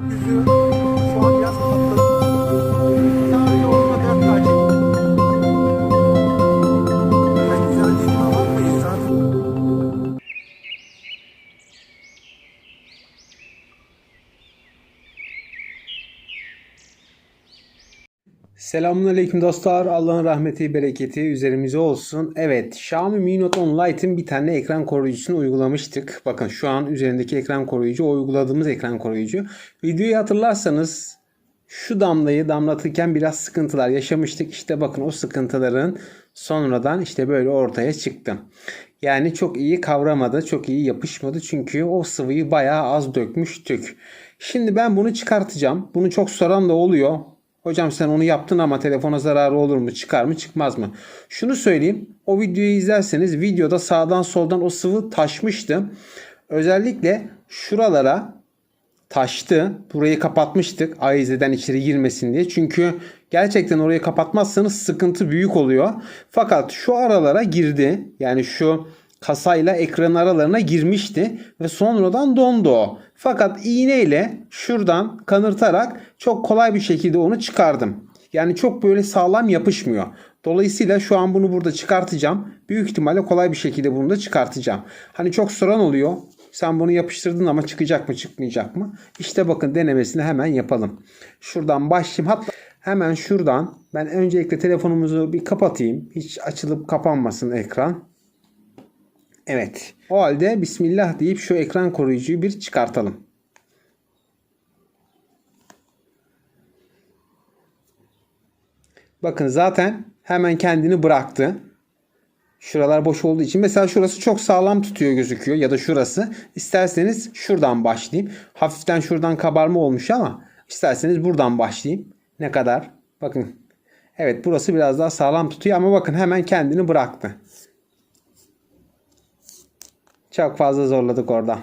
You. Selamünaleyküm dostlar. Allah'ın rahmeti, bereketi üzerimize olsun. Evet, Xiaomi Mi Note 10 Lite'in bir tane ekran koruyucusunu uygulamıştık. Bakın şu an üzerindeki ekran koruyucu, o uyguladığımız ekran koruyucu. Videoyu hatırlarsanız şu damlayı damlatırken biraz sıkıntılar yaşamıştık. İşte bakın o sıkıntıların sonradan işte böyle ortaya çıktı. Yani çok iyi kavramadı, çok iyi yapışmadı. Çünkü o sıvıyı bayağı az dökmüştük. Şimdi ben bunu çıkartacağım. Bunu çok soran da oluyor. Hocam sen onu yaptın ama telefona zararı olur mu? Çıkar mı? Çıkmaz mı? Şunu söyleyeyim. O videoyu izlerseniz videoda sağdan soldan o sıvı taşmıştı. Özellikle şuralara taştı. Burayı kapatmıştık ayizeden içeri girmesin diye. Çünkü gerçekten orayı kapatmazsanız sıkıntı büyük oluyor. Fakat şu aralara girdi. Yani şu kasayla ekran aralarına girmişti ve sonradan dondu o. Fakat iğneyle şuradan kanırtarak çok kolay bir şekilde onu çıkardım. Yani çok böyle sağlam yapışmıyor. Dolayısıyla şu an bunu burada çıkartacağım. Büyük ihtimalle kolay bir şekilde bunu da çıkartacağım. Hani çok soran oluyor. Sen bunu yapıştırdın ama çıkacak mı çıkmayacak mı? İşte bakın denemesini hemen yapalım. Şuradan başlayayım. Hatta hemen şuradan ben öncelikle telefonumuzu bir kapatayım. Hiç açılıp kapanmasın ekran. Evet. O halde Bismillah deyip şu ekran koruyucuyu bir çıkartalım. Bakın zaten hemen kendini bıraktı. Şuralar boş olduğu için. Mesela şurası çok sağlam tutuyor gözüküyor. Ya da şurası. İsterseniz şuradan başlayayım. Hafiften şuradan kabarma olmuş ama isterseniz buradan başlayayım. Ne kadar? Bakın. Evet burası biraz daha sağlam tutuyor ama bakın hemen kendini bıraktı. Çok fazla zorladık orada.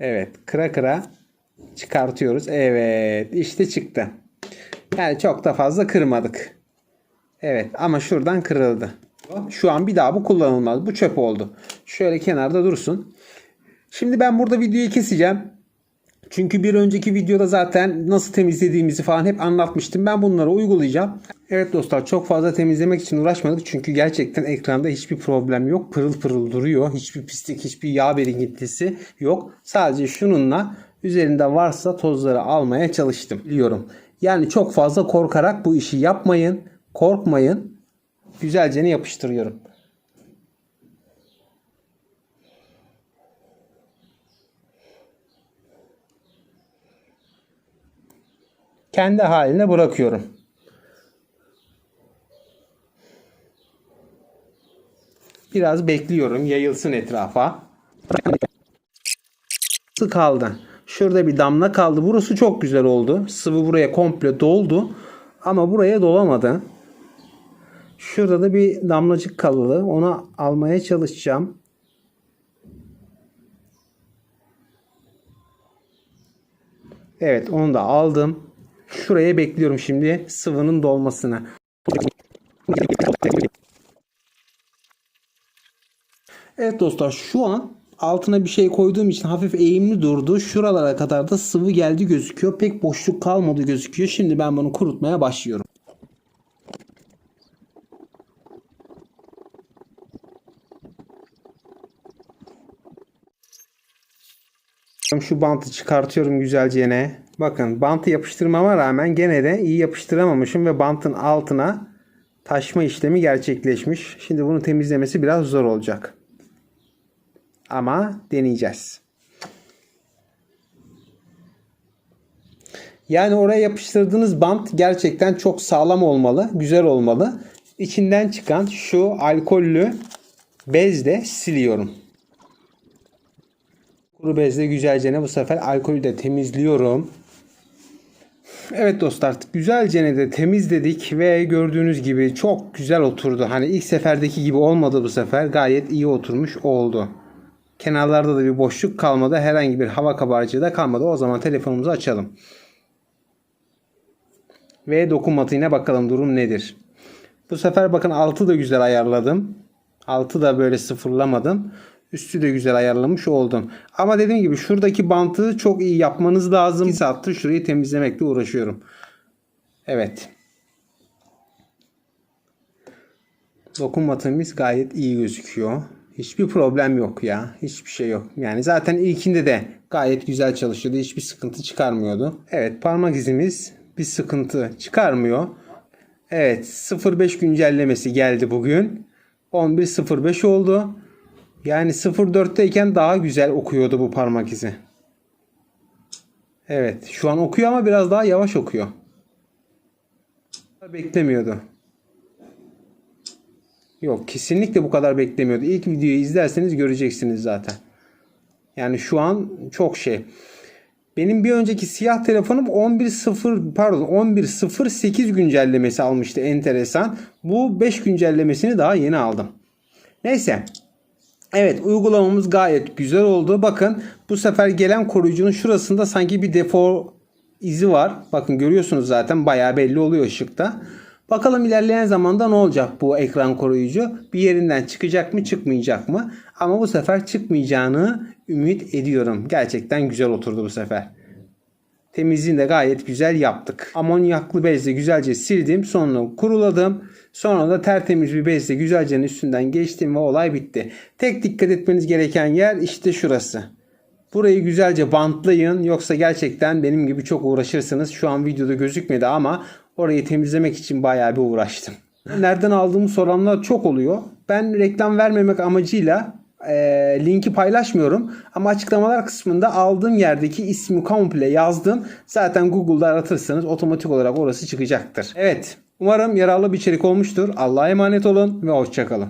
Evet kıra kıra çıkartıyoruz. Evet işte çıktı. Yani çok da fazla kırmadık. Evet ama şuradan kırıldı. Şu an bir daha bu kullanılmaz. Bu çöp oldu. Şöyle kenarda dursun. Şimdi ben burada videoyu keseceğim. Çünkü bir önceki videoda zaten nasıl temizlediğimizi falan hep anlatmıştım. Ben bunları uygulayacağım. Evet dostlar çok fazla temizlemek için uğraşmadık. Çünkü gerçekten ekranda hiçbir problem yok. Pırıl pırıl duruyor. Hiçbir pislik, hiçbir yağ birikintisi yok. Sadece şununla üzerinde varsa tozları almaya çalıştım. Biliyorum. Yani çok fazla korkarak bu işi yapmayın. Korkmayın. Güzelce yapıştırıyorum. Kendi haline bırakıyorum. Biraz bekliyorum yayılsın etrafa. Kaldı. Şurada bir damla kaldı. Burası çok güzel oldu. Sıvı buraya komple doldu. Ama buraya dolamadı. Şurada da bir damlacık kaldı. Onu almaya çalışacağım. Evet onu da aldım. Şuraya bekliyorum şimdi sıvının dolmasını. Evet dostlar şu an altına bir şey koyduğum için hafif eğimli durdu. Şuralara kadar da sıvı geldi gözüküyor. Pek boşluk kalmadı gözüküyor. Şimdi ben bunu kurutmaya başlıyorum. Şu bantı çıkartıyorum güzelce ne. Bakın bantı yapıştırmama rağmen gene de iyi yapıştıramamışım ve bantın altına taşma işlemi gerçekleşmiş. Şimdi bunu temizlemesi biraz zor olacak. Ama deneyeceğiz. Yani oraya yapıştırdığınız bant gerçekten çok sağlam olmalı, güzel olmalı. İçinden çıkan şu alkollü bezle siliyorum. Kuru bezle güzelce bu sefer alkolü de temizliyorum. Evet dostlar güzelce de temizledik ve gördüğünüz gibi çok güzel oturdu. Hani ilk seferdeki gibi olmadı bu sefer gayet iyi oturmuş oldu. Kenarlarda da bir boşluk kalmadı. Herhangi bir hava kabarcığı da kalmadı. O zaman telefonumuzu açalım. Ve dokunmatiğine bakalım durum nedir. Bu sefer bakın altı da güzel ayarladım. Altı da böyle sıfırlamadım. Üstü de güzel ayarlamış oldum. Ama dediğim gibi şuradaki bantı çok iyi yapmanız lazım. 2 saattir şurayı temizlemekle uğraşıyorum. Evet. Dokunma gayet iyi gözüküyor. Hiçbir problem yok ya. Hiçbir şey yok. Yani zaten ilkinde de gayet güzel çalışıyordu. Hiçbir sıkıntı çıkarmıyordu. Evet parmak izimiz bir sıkıntı çıkarmıyor. Evet 05 güncellemesi geldi bugün. 11.05 oldu. Yani 04'teyken daha güzel okuyordu bu parmak izi. Evet şu an okuyor ama biraz daha yavaş okuyor. Beklemiyordu. Yok kesinlikle bu kadar beklemiyordu. İlk videoyu izlerseniz göreceksiniz zaten. Yani şu an çok şey. Benim bir önceki siyah telefonum 11.0 pardon 11.08 güncellemesi almıştı enteresan. Bu 5 güncellemesini daha yeni aldım. Neyse. Evet uygulamamız gayet güzel oldu. Bakın bu sefer gelen koruyucunun şurasında sanki bir defo izi var. Bakın görüyorsunuz zaten bayağı belli oluyor ışıkta. Bakalım ilerleyen zamanda ne olacak bu ekran koruyucu? Bir yerinden çıkacak mı çıkmayacak mı? Ama bu sefer çıkmayacağını ümit ediyorum. Gerçekten güzel oturdu bu sefer. Temizliğini de gayet güzel yaptık. Amonyaklı bezle güzelce sildim. Sonra kuruladım. Sonra da tertemiz bir bezle güzelce üstünden geçtim ve olay bitti. Tek dikkat etmeniz gereken yer işte şurası. Burayı güzelce bantlayın yoksa gerçekten benim gibi çok uğraşırsınız. Şu an videoda gözükmedi ama orayı temizlemek için bayağı bir uğraştım. Nereden aldığımı soranlar çok oluyor. Ben reklam vermemek amacıyla e, linki paylaşmıyorum. Ama açıklamalar kısmında aldığım yerdeki ismi komple yazdım. Zaten Google'da aratırsanız otomatik olarak orası çıkacaktır. Evet. Umarım yararlı bir içerik olmuştur. Allah'a emanet olun ve hoşçakalın.